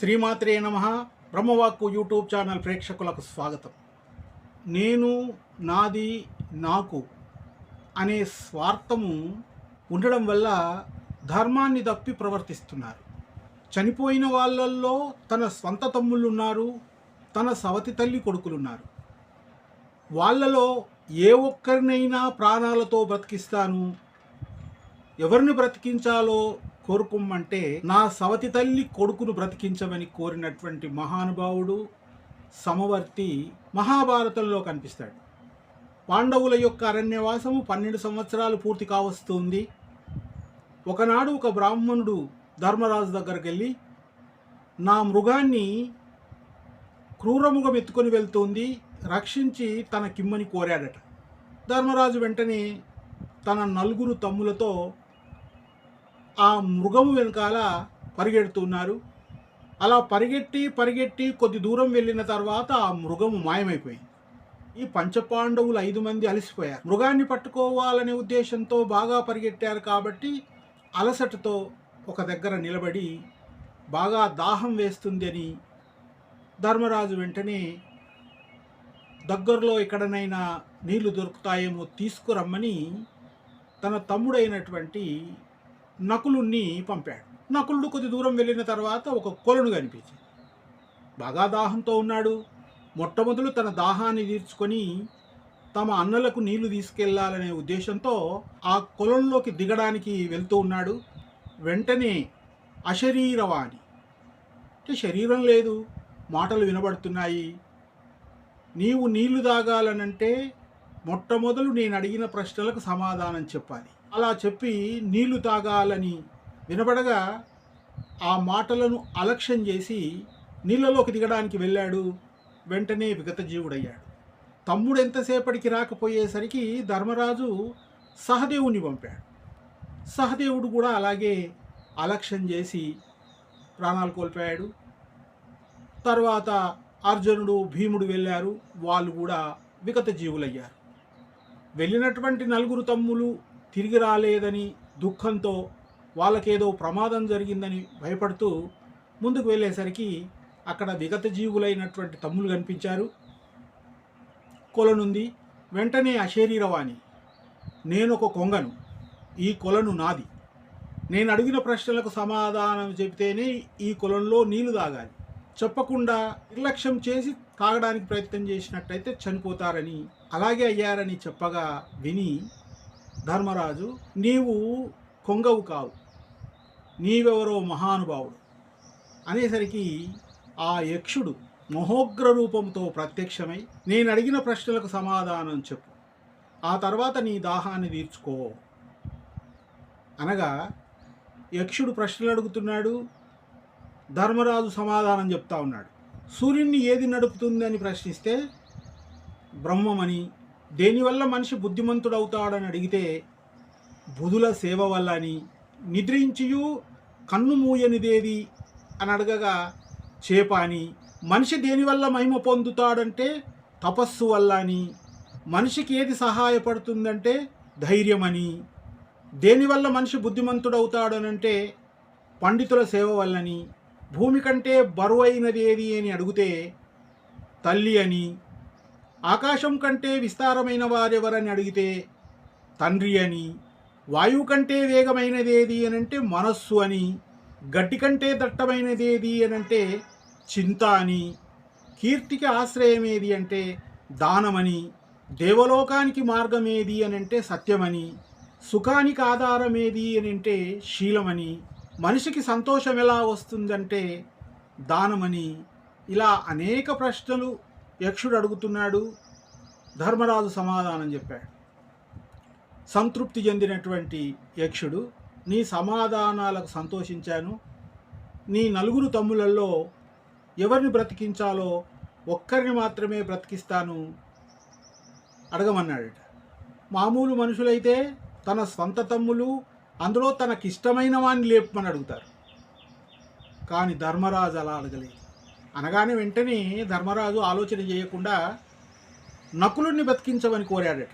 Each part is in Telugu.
శ్రీమాత్రే నమ. బ్రహ్మవాక్కు యూట్యూబ్ ఛానల్ ప్రేక్షకులకు స్వాగతం. నేను నాది నాకు అనే స్వార్థము ఉండడం వల్ల ధర్మాన్ని తప్పి ప్రవర్తిస్తున్నారు. చనిపోయిన వాళ్ళల్లో తన స్వంత తమ్ముళ్ళు ఉన్నారు తన సవతి తల్లి కొడుకులున్నారు. వాళ్ళలో ఏ ఒక్కరినైనా ప్రాణాలతో బ్రతికిస్తాను. ఎవరిని బ్రతికించాలో కోరుకోమంటే నా సవతి తల్లి కొడుకును బ్రతికించమని కోరినటువంటి మహానుభావుడు సమవర్తి మహాభారతంలో కనిపిస్తాడు. పాండవుల యొక్క అరణ్యవాసము పన్నెండు సంవత్సరాలు పూర్తి కావస్తుంది. ఒకనాడు ఒక బ్రాహ్మణుడు ధర్మరాజు దగ్గరికి వెళ్ళి నా మృగాన్ని క్రూరముగం ఎత్తుకొని వెళ్తుంది రక్షించి తన కిమ్మని కోరాడట. ధర్మరాజు వెంటనే తన నలుగురు తమ్ములతో ఆ మృగము వెనకాల పరిగెడుతున్నారు. అలా పరిగెట్టి పరిగెట్టి కొద్ది దూరం వెళ్ళిన తర్వాత ఆ మృగము మాయమైపోయింది. ఈ పంచపాండవులు ఐదు మంది అలసిపోయారు. మృగాన్ని పట్టుకోవాలనే ఉద్దేశంతో బాగా పరిగెట్టారు కాబట్టి అలసటతో ఒక దగ్గర నిలబడి బాగా దాహం వేస్తుంది అని ధర్మరాజు వెంటనే దగ్గరలో ఎక్కడనైనా నీళ్ళు దొరుకుతాయేమో తీసుకురమ్మని తన తమ్ముడైనటువంటి నకులుణ్ణి పంపాడు. నకులుడు కొద్ది దూరం వెళ్ళిన తర్వాత ఒక కొలను కనిపించింది. బాగా దాహంతో ఉన్నాడు. మొట్టమొదలు తన దాహాన్ని తీర్చుకొని తమ అన్నలకు నీళ్ళు తీసుకెళ్ళాలనే ఉద్దేశంతో ఆ కొలంలోకి దిగడానికి వెళ్తూ ఉన్నాడు. వెంటనే అశరీరవాణి. అంటే శరీరం లేదు మాటలు వినబడుతున్నాయి. నీవు నీళ్ళు తాగాలనంటే మొట్టమొదలు నేను అడిగిన ప్రశ్నలకు సమాధానం చెప్పాలి. అలా చెప్పి నీళ్ళు తాగాలని వినబడగా ఆ మాటలను అలక్ష్యం చేసి నీళ్ళలోకి దిగడానికి వెళ్ళాడు. వెంటనే విగతజీవుడయ్యాడు. తమ్ముడు ఎంతసేపటికి రాకపోయేసరికి ధర్మరాజు సహదేవుని పంపాడు. సహదేవుడు కూడా అలాగే అలక్ష్యం చేసి ప్రాణాలు కోల్పోయాడు. తర్వాత అర్జునుడు భీముడు వెళ్ళారు. వాళ్ళు కూడా విగత జీవులయ్యారు వెళ్ళినటువంటి నలుగురు తమ్ములు తిరిగి రాలేదని దుఃఖంతో వాళ్ళకేదో ప్రమాదం జరిగిందని భయపడుతూ ముందుకు వెళ్ళేసరికి అక్కడ విగత జీవులైనటువంటి తమ్ములు కనిపించారు. కొలనుంది. వెంటనే అశరీరవాణి నేను ఒక కొంగను. ఈ కొలను నాది. నేను అడిగిన ప్రశ్నలకు సమాధానం చెబితేనే ఈ కొలంలో నీళ్ళు తాగాలి. చెప్పకుండా నిర్లక్ష్యం చేసి తాగడానికి ప్రయత్నం చేసినట్టయితే చనిపోతారని అలాగే అయ్యారని చెప్పగా విని ధర్మరాజు నీవు కొంగవు కావు. నీవెవరో మహానుభావుడు. అనేసరికి ఆ యక్షుడు మహోగ్ర రూపంతో ప్రత్యక్షమై నేను అడిగిన ప్రశ్నలకు సమాధానం చెప్పు. ఆ తర్వాత నీ దాహాన్ని తీర్చుకో. అనగా యక్షుడు ప్రశ్నలు అడుగుతున్నాడు ధర్మరాజు సమాధానం చెప్తా ఉన్నాడు. సూర్యుడిని ఏది నడుపుతుంది అని ప్రశ్నిస్తే బ్రహ్మమని దేనివల్ల మనిషి బుద్ధిమంతుడవుతాడని అడిగితే బుధుల సేవ వల్ల అని నిద్రించియు కన్ను మూయనిదేది అని అడగగా చేప అని మనిషి దేనివల్ల మహిమ పొందుతాడంటే తపస్సు వల్ల అని మనిషికి ఏది సహాయపడుతుందంటే ధైర్యమని. దేనివల్ల మనిషి బుద్ధిమంతుడవుతాడనంటే పండితుల సేవ వల్లని భూమి కంటే బరువైనది ఏది అని అడిగితే తల్లి అని ఆకాశం కంటే విస్తారమైన వారెవరని అడిగితే తండ్రి అని వాయువు కంటే వేగమైనదేది అనంటే అని అంటే మనస్సు అని గడ్డి కంటే దట్టమైనదేది అనంటే అని అంటే చింత అని కీర్తికి ఆశ్రయం ఏది అంటే దానమని దేవలోకానికి మార్గమేది అనంటే అని అంటే సత్యమని సుఖానికి ఆధారం ఏది అని అంటే శీలమని మనిషికి సంతోషం ఎలా వస్తుందంటే దానమని ఇలా అనేక ప్రశ్నలు యక్షుడు అడుగుతున్నాడు ధర్మరాజు సమాధానం చెప్పాడు. సంతృప్తి చెందినటువంటి యక్షుడు నీ సమాధానాలకు సంతోషించాను. నీ నలుగురు తమ్ములలో ఎవరిని బ్రతికించాలో ఒక్కరిని మాత్రమే బ్రతికిస్తాను అడగమన్నాడట. మామూలు మనుషులైతే తన స్వంత తమ్ములు అందులో తనకిష్టమైన వాడిని లేపమని అడుగుతారు. కానీ ధర్మరాజు అలా అడగలేదు. అనగానే వెంటనే ధర్మరాజు ఆలోచన చేయకుండా నకులుణ్ణి బతికించమని కోరాడట.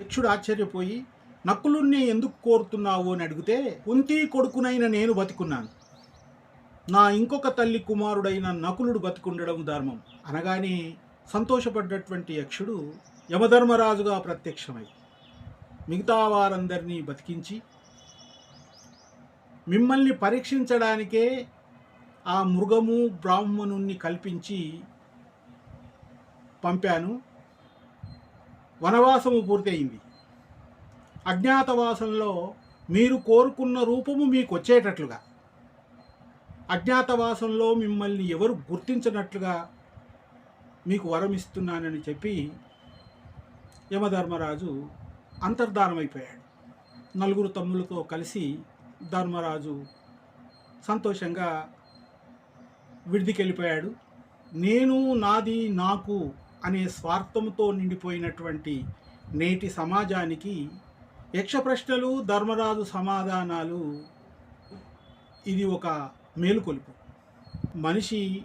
యక్షుడు ఆశ్చర్యపోయి నకులుణ్ణి ఎందుకు కోరుతున్నావు? అని అడిగితే కుంతి కొడుకునైన నేను బతికున్నాను. నా ఇంకొక తల్లి కుమారుడైన నకులుడు బతికుండడం ధర్మం. అనగానే సంతోషపడ్డటువంటి యక్షుడు యమధర్మరాజుగా ప్రత్యక్షమై మిగతా వారందరినీ బతికించి మిమ్మల్ని పరీక్షించడానికే ఆ మృగము బ్రాహ్మణుణ్ణి కల్పించి పంపాను. వనవాసము పూర్తయింది. అజ్ఞాతవాసంలో మీరు కోరుకున్న రూపము మీకు వచ్చేటట్లుగా అజ్ఞాతవాసంలో మిమ్మల్ని ఎవరు గుర్తించినట్లుగా మీకు వరం ఇస్తున్నానని చెప్పి యమధర్మరాజు అంతర్ధానమైపోయాడు. నలుగురు తమ్ములతో కలిసి ధర్మరాజు సంతోషంగా విడిదికెళ్ళిపోయాడు. నేను నాది నాకు అనే స్వార్థంతో నిండిపోయినటువంటి నేటి సమాజానికి యక్ష ప్రశ్నలు ధర్మరాజు సమాధానాలు ఇది ఒక మేలుకొలుపు. మనిషి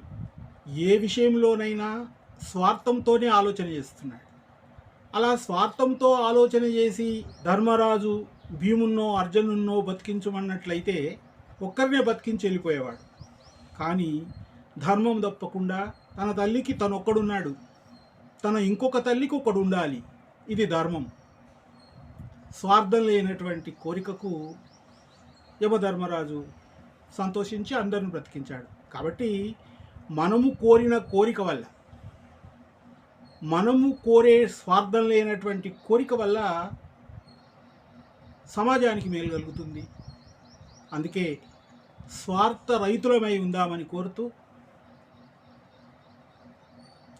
ఏ విషయంలోనైనా స్వార్థంతోనే ఆలోచన చేస్తున్నాడు. అలా స్వార్థంతో ఆలోచన చేసి ధర్మరాజు భీమున్నో అర్జునున్నో బతికించమన్నట్లయితే ఒక్కరినే బతికించి వెళ్ళిపోయేవాడు. కానీ ధర్మం తప్పకుండా తన తల్లికి తనొక్కడున్నాడు. తన ఇంకొక తల్లికి ఒకడు ఉండాలి ఇది ధర్మం. స్వార్థం లేనటువంటి కోరికకు యమధర్మరాజు సంతోషించి అందరిని బ్రతికించాడు. కాబట్టి మనము కోరిన కోరిక వల్ల మనము కోరే స్వార్థం లేనటువంటి కోరిక వల్ల సమాజానికి మేలు కలుగుతుంది. అందుకే స్వార్థ రైతులమై ఉందామని కోరుతూ